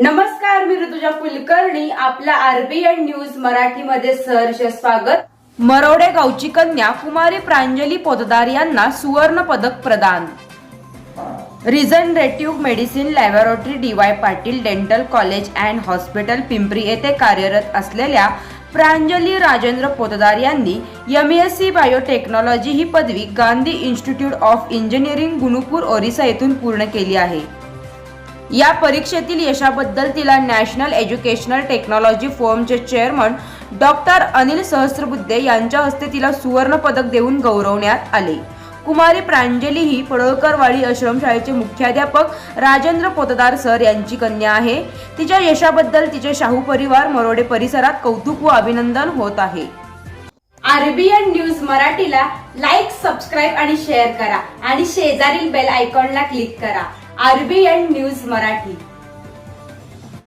नमस्कार मी ऋतुजा कुलकर्णी. आपल्या RBN news मराठीमध्ये सहर्ष स्वागत. मरोडे गावची कन्या कुमारी प्रांजली पोतदार यांना सुवर्ण पदक प्रदान. Regenerative medicine laboratory D Y Patil dental college and hospital Pimpri येथे कार्यरत असलेल्या प्रांजली राजेंद्र पोतदार यांनी एम एस सी बायोटेक्नॉलॉजी ही पदवी Gandhi institute of engineering Gunupur Orissa येथून पूर्ण केली आहे. या परीक्षेतील यशाबद्दल तिला नॅशनल एज्युकेशनल टेक्नॉलॉजी फोरमचे चेअरमन डॉक्टर अनिल सहस्रबुद्धे यांच्या हस्ते तिला सुवर्ण पदक देऊन गौरवण्यात आले. कुमारी प्रांजली ही पडळकरवाडी आश्रमशाळेचे मुख्याध्यापक राजेंद्र पोतदार सर यांची कन्या आहे. तिच्या यशाबद्दल तिचे शाहू परिवार मरोडे परिसरात कौतुक व अभिनंदन होत आहे. आरबीएन न्यूज मराठीला लाईक सबस्क्राईब आणि शेअर करा आणि शेजारील बेल आयकॉनला क्लिक करा. RBN news Marathi.